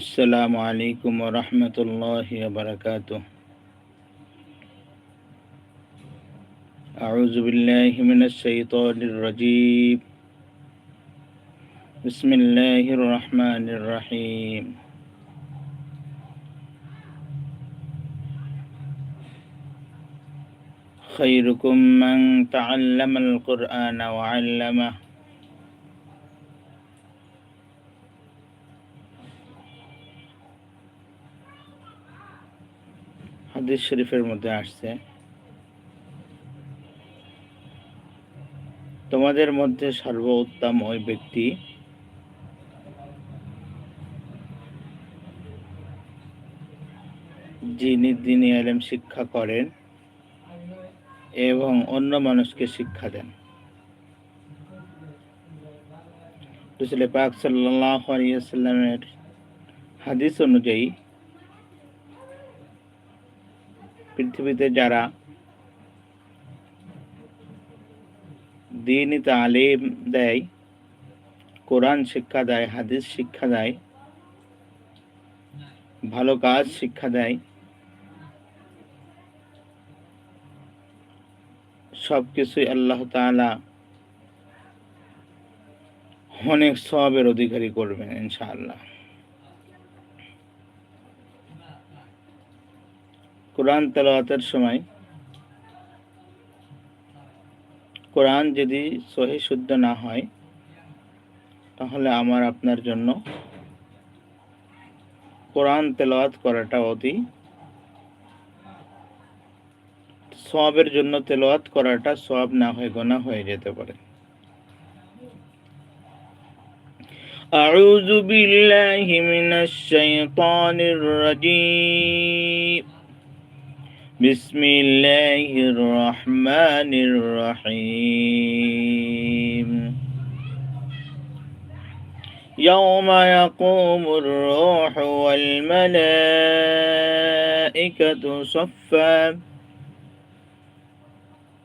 السلام عليكم ورحمة الله وبركاته. أعوذ بالله من الشيطان الرجيم. بسم الله الرحمن الرحيم. خيركم من تعلم القرآن وعلمه. হাদিস শরীফের মধ্যে আসছে। তোমাদের মধ্যে সর্বোত্তম ওই ব্যক্তি যিনি দিনী আলেম শিক্ষা করেন এবং অন্য মানুষকে শিক্ষা দেন। রসুল পাক সাল্লাহ আলিয়াল্লামের হাদিস অনুযায়ী পৃথিবীতে যারা দিনই তালিম দেয়, কোরআন শিক্ষা দেয়, হাদিস শিক্ষা দেয়, ভালো কাজ শিক্ষা দেয় সব কিছুই আল্লাহ তালা অনেক সবের অধিকারী করবেন ইনশাআল্লাহ। কোরআন তেলাওয়াতের সময় কোরআন যদি সহি শুদ্ধ না হয় তাহলে আমার আপনার জন্য কোরআন তেলাওয়াত করাটা অতি সবের জন্য তেলাওয়াত করাটা সব না হয়ে গোনা হয়ে যেতে পারে أعوذ بالله من الشيطان الرجيم بسم الله الرحمن الرحيم. يوم يقوم الروح والملائكة صفا.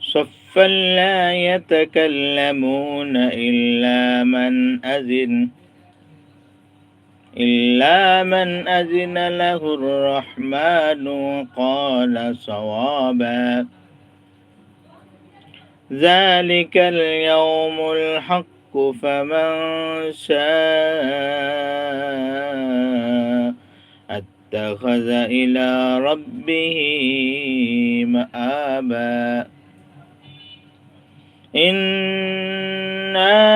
صفا لا يتكلمون إلا من أذن. إلا من أذن له الرحمن قال صوابا. ذلك اليوم الحق فمن شاء اتخذ إلى ربه مآبا. إنا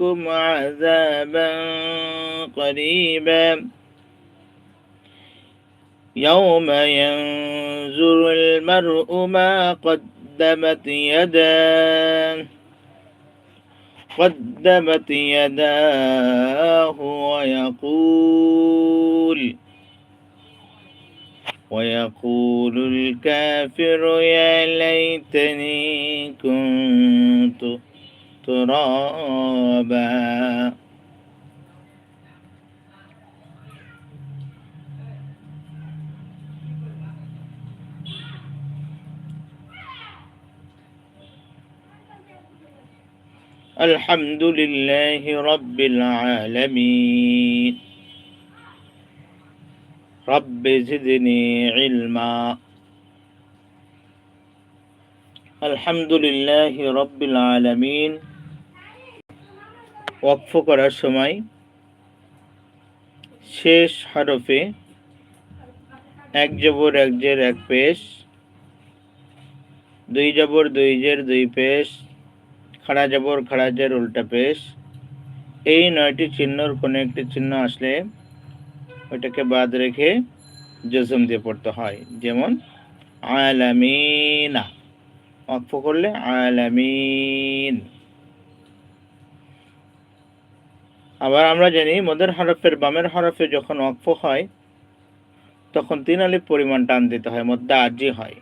أنذرناكم عذابا قريبا. يوم ينظر المرء ما قدمت يداه قدمت يداه ويقول ويقول الكافر يا ليتني كنت ترابا. الحمد لله رب العالمين. رب زدني علما. الحمد لله رب العالمين. ওয়াকফ করার সময় শেষ হরফে এক জবর, এক জের, এক পেশ, দুই জবর, দুই জের, দুই পেশ, খাড়া জবর, খাড়া জের, উল্টা পেশ। এই নয়টি চিহ্নর কোনো একটি চিহ্ন আসলে ওইটাকে বাদ রেখে জজম দিয়ে পড়তে হয়। যেমন, আলামিনা। ওয়াকফ করলে আলামিন। আবার আমরা জানি, মদের হরফের বামের হরফে যখন ওয়াকফ হয়, তখন তিন আলিফ পরিমাণ টান দিতে হয় মধ্যে আরজি হয়।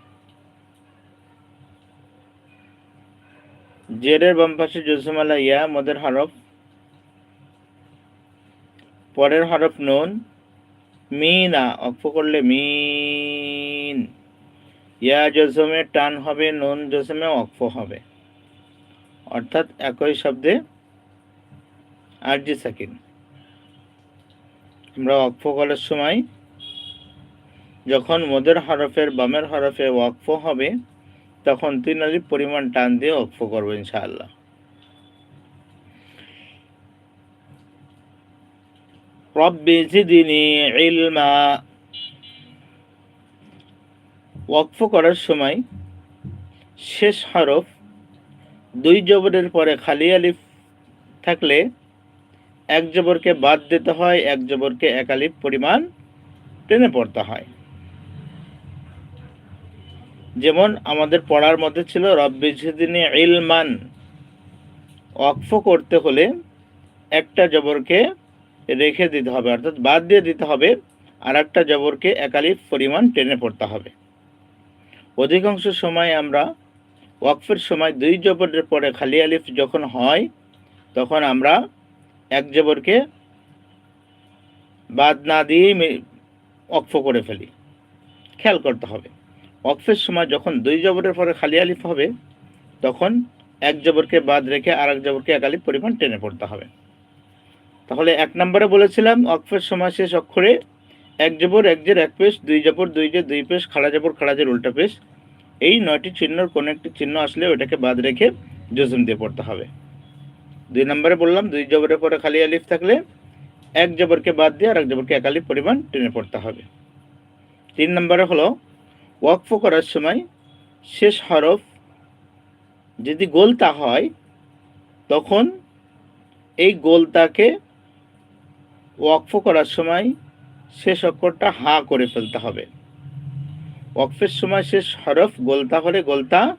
জেরের বাম পাশে জসমালা ইয়া, মদের হরফ। পরের হরফ নুন। মিনা অক্ষ করলে মিন। ইয়া জসমে টান হবে, নুন জসমে অক্ফ হবে। অর্থাৎ একই শব্দে আরজি সাকিন আমরা ওয়াকফ করার সময় যখন মদের হরফের, বামের হরফে ওয়াকফ হবে, তখন তিন আলিফ পরিমাণ টান দিয়ে ওয়াকফ করব ইনশাআল্লাহ। রব্বি জিদিনি ইলমা। ওয়াকফ করার সময় শেষ হরফ দুই জবরের পরে খালি আলিফ থাকলে এক জবরকে বাদ দিতে হয়, এক জবরকে এক পরিমাণ টেনে পড়তে হয়। যেমন আমাদের পড়ার মধ্যে ছিল, রব্বি ঝিদিনী ইলমান ওয়াকফ করতে হলে একটা জবরকে রেখে দিতে হবে, অর্থাৎ বাদ দিয়ে দিতে হবে আর একটা জবরকে একালিফ পরিমাণ টেনে পড়তে হবে। অধিকাংশ সময় আমরা ওয়াকফের সময় দুই জবরের পরে খালি আলিফ যখন হয়, তখন আমরা এক জবরকে বাদ না দিয়েই ওয়াকফ করে ফেলি। খেয়াল করতে হবে। ওয়াকফের সময় যখন দুই জবরের পরে খালি আলিফ হবে, তখন এক জবরকে বাদ রেখে আর এক জবরকে এক আলিফ পরিমাণ টেনে পড়তে হবে। তাহলে এক নম্বরে বলেছিলাম অক্ষের সময় শেষ অক্ষরে এক জবর, এক জের, এক পেশ, দুই জবর, দুই জের, দুই পেশ খাড়া জবর খাড়া জের, উল্টা পেশ। এই নয়টি চিহ্নর কোনো একটি চিহ্ন আসলে ওটাকে বাদ রেখে জজম দিয়ে পড়তে হবে। দুই নম্বরে বললাম, দুই জবরের পরে খালি আলিফ থাকলে এক জবরকে বাদ দিয়ে আর এক জবরকে এক আলিফ পরিমাণ টেনে পড়তে হবে। তিন নম্বরে হলো, ওয়াকফ করার সময় শেষ হরফ যদি গোলতা হয়, তখন এই গোলতাকে ওয়াকফ করার সময় শেষ অক্ষরটা হা করে ফেলতে হবে। ওয়াকফের সময় শেষ হরফ গোলতা হলে গোলতা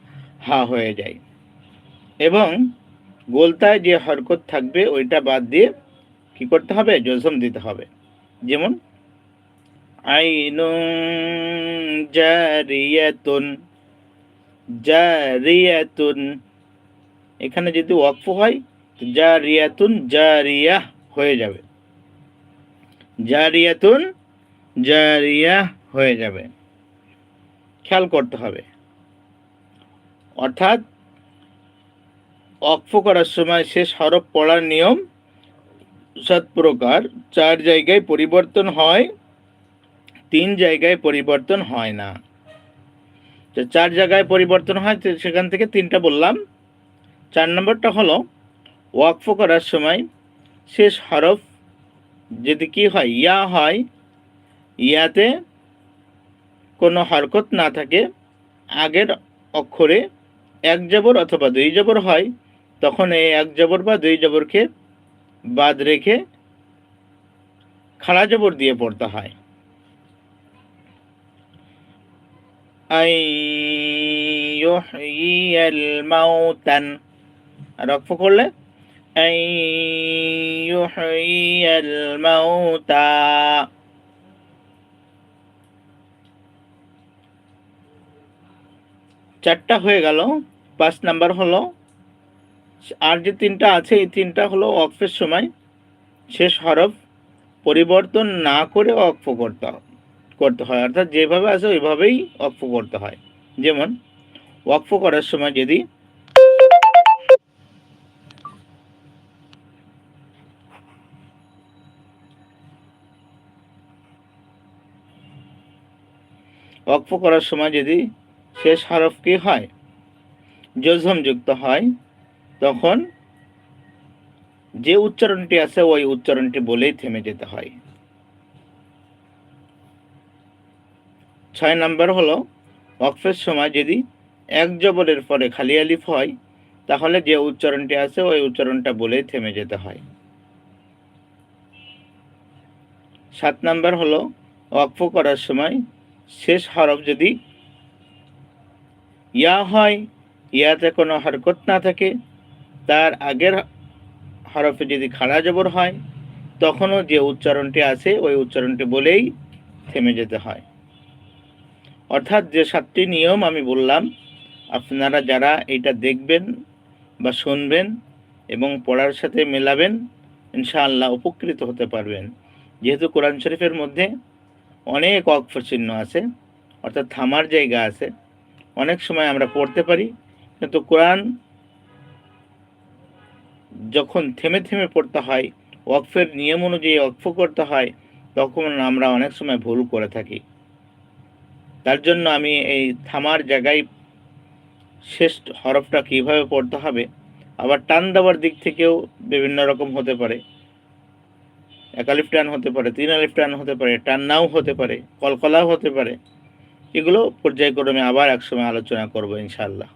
হা হয়ে যায়। এবং গোলতায় যে হরকত থাকবে, ওইটা বাদ দিয়ে কি করতে হবে? জজম দিতে হবে। যেমন আইনুন জারিয়াতুন জারিয়াতুন। এখানে যদি ওয়াকফ হয় জারিয়াতুন জারিয়া হয়ে যাবে। জারিয়াতুন জারিয়া হয়ে যাবে। খেয়াল করতে হবে। অর্থাৎ অক্ফ করার সময় শেষ হরফ পড়ার নিয়ম সাত প্রকার। চার জায়গায় পরিবর্তন হয়, তিন জায়গায় পরিবর্তন হয় না। তো চার জায়গায় পরিবর্তন হয় সেখান থেকে তিনটা বললাম। চার নম্বরটা হলো, ওয়াকফ করার সময় শেষ হরফ যদি কি হয়, ইয়া হয়, ইয়াতে কোনো হরকত না থাকে, আগের অক্ষরে এক জবর অথবা দুই জবর হয় তখন এই এক জবর বা দুই জবরকে বাদ রেখে খাড়া জবর দিয়ে পড়তে হয়। আই মাউতান। করলে চারটা হয়ে গেল, পাঁচ নাম্বার হলো আর যে তিনটা আছে, এই তিনটা হলো অক্ফের সময়। শেষ হরফ, পরিবর্তন না করে অক্ফ করতে করতে হয়। অর্থাৎ যেভাবে আছে ওইভাবেই অক্ফ করতে হয়। যেমন ওয়াকফ করার সময় যদি ওয়াকফ করার সময় যদি শেষ হরফ কি হয় জজম যুক্ত হয় তখন যে উচ্চারণটি আছে, ওই উচ্চারণটি বলেই থেমে যেতে হয়। ছয় নম্বর হলো ওয়াকফের সময় যদি এক জবরের পরে খালি আলিফ হয়, তাহলে যে উচ্চারণটি আছে, ওই উচ্চারণটা বলেই থেমে যেতে হয়। সাত নাম্বার হলো, ওয়াকফ করার সময় শেষ হরফ যদি ইয়া হয়, ইয়াতে কোনো হরকত না থাকে তার আগের হরফে যদি খাড়া জবর হয়, তখনও যে উচ্চারণটি আছে, ওই উচ্চারণটি বলেই থেমে যেতে হয়। অর্থাৎ যে সাতটি নিয়ম আমি বললাম, আপনারা যারা এটা দেখবেন বা শুনবেন এবং পড়ার সাথে মেলাবেন, ইনশাআল্লাহ উপকৃত হতে পারবেন। যেহেতু কোরআন শরীফের মধ্যে অনেক অক্ষ চিহ্ন আছে, অর্থাৎ থামার জায়গা আছে, অনেক সময় আমরা পড়তে পারি, কিন্তু কোরআন যখন থেমে থেমে পড়তে হয়, ওয়াকফের নিয়ম অনুযায়ী ওয়াকফ করতে হয়, তখন আমরা অনেক সময় ভুল করে থাকি। তার জন্য আমি এই থামার জায়গায় শেষ হরফটা কীভাবে পড়তে হবে, আবার টান দেওয়ার দিক থেকেও বিভিন্ন রকম হতে পারে। একালিফ টান হতে পারে, তিন আলিফ টান হতে পারে, টান নাও হতে পারে, কলকলাও হতে পারে। এগুলো পর্যায়ক্রমে আবার একসময় আলোচনা করব ইনশাআল্লাহ।